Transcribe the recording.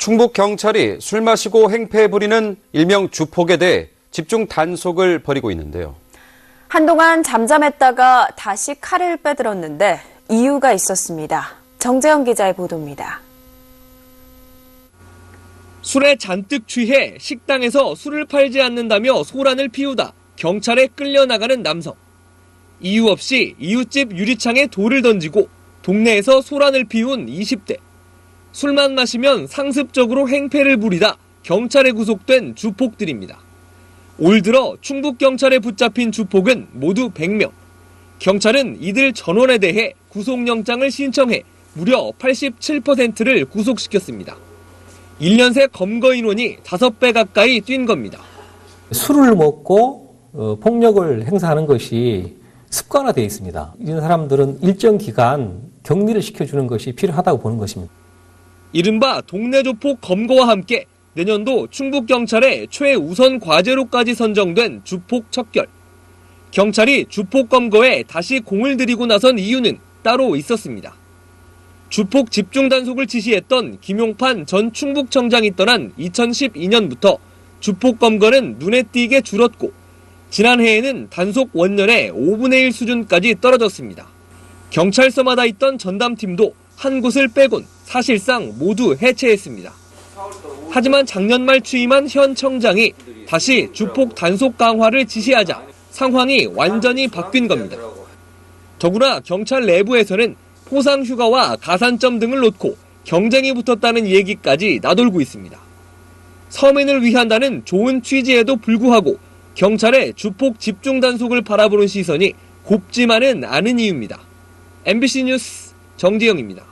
충북 경찰이 술 마시고 행패 부리는 일명 주폭에 대해 집중 단속을 벌이고 있는데요. 한동안 잠잠했다가 다시 칼을 빼들었는데 이유가 있었습니다. 정재영 기자의 보도입니다. 술에 잔뜩 취해 식당에서 술을 팔지 않는다며 소란을 피우다 경찰에 끌려나가는 남성. 이유 없이 이웃집 유리창에 돌을 던지고 동네에서 소란을 피운 20대. 술만 마시면 상습적으로 행패를 부리다 경찰에 구속된 주폭들입니다. 올 들어 충북 경찰에 붙잡힌 주폭은 모두 100명. 경찰은 이들 전원에 대해 구속영장을 신청해 무려 87%를 구속시켰습니다. 1년 새 검거 인원이 5배 가까이 뛴 겁니다. 술을 먹고 어, 폭력을 행사하는 것이 습관화되어 있습니다. 이런 사람들은 일정 기간 격리를 시켜주는 것이 필요하다고 보는 것입니다. 이른바 동네 조폭 검거와 함께 내년도 충북 경찰의 최우선 과제로까지 선정된 주폭 척결. 경찰이 주폭 검거에 다시 공을 들이고 나선 이유는 따로 있었습니다. 주폭 집중 단속을 지시했던 김용판 전 충북청장이 떠난 2012년부터 주폭 검거는 눈에 띄게 줄었고 지난해에는 단속 원년의 5분의 1 수준까지 떨어졌습니다. 경찰서마다 있던 전담팀도 한 곳을 빼곤 사실상 모두 해체했습니다. 하지만 작년 말 취임한 현 청장이 다시 주폭 단속 강화를 지시하자 상황이 완전히 바뀐 겁니다. 더구나 경찰 내부에서는 포상 휴가와 가산점 등을 놓고 경쟁이 붙었다는 얘기까지 나돌고 있습니다. 서민을 위한다는 좋은 취지에도 불구하고 경찰의 주폭 집중 단속을 바라보는 시선이 곱지만은 않은 이유입니다. MBC 뉴스 정지영입니다.